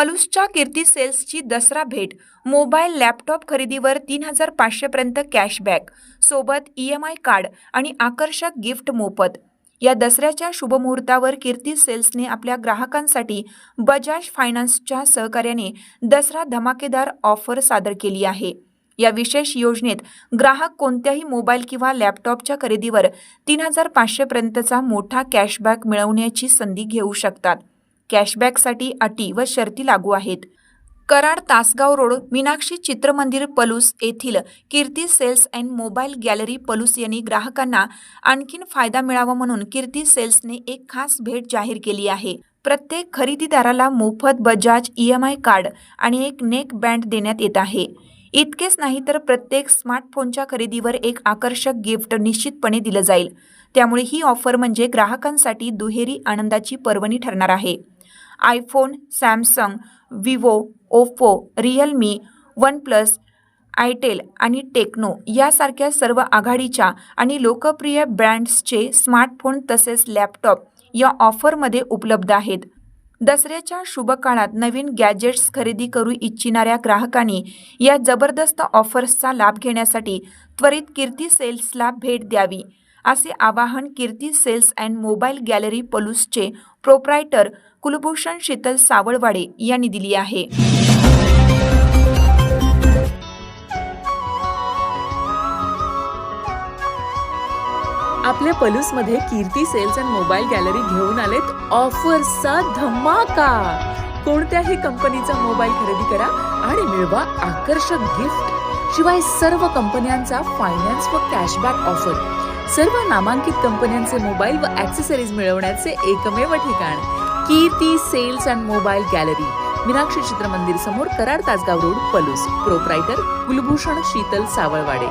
पलूसच्या कीर्ती सेल्सची दसरा भेट. Mobile laptop खरेदीवर तीन हजार पाचशेपर्यंत कॅशबॅक. सोबत ई एम आय कार्ड आणि आकर्षक गिफ्ट मोफत. या दसऱ्याच्या शुभमुहूर्तावर कीर्ती सेल्सने आपल्या ग्राहकांसाठी बजाज फायनान्सच्या सहकार्याने दसरा धमाकेदार ऑफर सादर केली आहे. या विशेष योजनेत ग्राहक कोणत्याही मोबाईल किंवा लॅपटॉपच्या खरेदीवर तीन हजार पाचशेपर्यंतचा मोठा कॅशबॅक मिळवण्याची संधी घेऊ शकतात. कॅशबॅकसाठी अटी व शर्ती लागू आहेत. कराड तासगाव रोड मीनाक्षी चित्रमंदिर पलूस येथील Kirti sales and mobile gallery Palus यांनी ग्राहकांना आणखीन फायदा मिळावा म्हणून कीर्ती सेल्सने एक खास भेट जाहीर केली आहे. प्रत्येक खरेदीदाराला मोफत Bajaj E M I card आणि एक नेक बँड देण्यात येत आहे. इतकेच नाही तर प्रत्येक स्मार्टफोनच्या खरेदीवर एक आकर्षक गिफ्ट निश्चितपणे दिलं जाईल. त्यामुळे ही ऑफर म्हणजे ग्राहकांसाठी दुहेरी आनंदाची पर्वणी ठरणार आहे. IPhone Samsung Vivo Oppo Realme OnePlus itel आणि टेक्नो यासारख्या सर्व आघाडीच्या आणि लोकप्रिय ब्रँड्सचे स्मार्टफोन तसेच लॅपटॉप या ऑफरमध्ये उपलब्ध आहेत. दसऱ्याच्या शुभकाळात नवीन गॅजेट्स खरेदी करू इच्छिणाऱ्या ग्राहकांनी या जबरदस्त ऑफर्सचा लाभ घेण्यासाठी त्वरित कीर्ती सेल्सला भेट द्यावी. असे आवाहन Kirti sales and mobile gallery पलूसचे proprietor Kulbhushan Sheetal Savalwade यांनी दिली आहे. आपल्या पलूसमध्ये Kirti sales and mobile gallery घेऊन आलेत ऑफर्सचा धमाका. कोणत्याही कंपनीचा मोबाईल खरेदी करा आणि मिळवा आकर्षक गिफ्ट. शिवाय सर्व कंपन्यांचा फायनान्स व कॅशबॅक ऑफर सर्व नामांकित कंपन्यांचे मोबाईल व ऍक्सेसरीज मिळवण्याचे एकमेव ठिकाण Kirti sales and mobile gallery Meenakshi Chitramandir समोर कराड तासगाव रोड पलूस प्रोप्रायटर कुलभूषण शीतल सावळवाडे.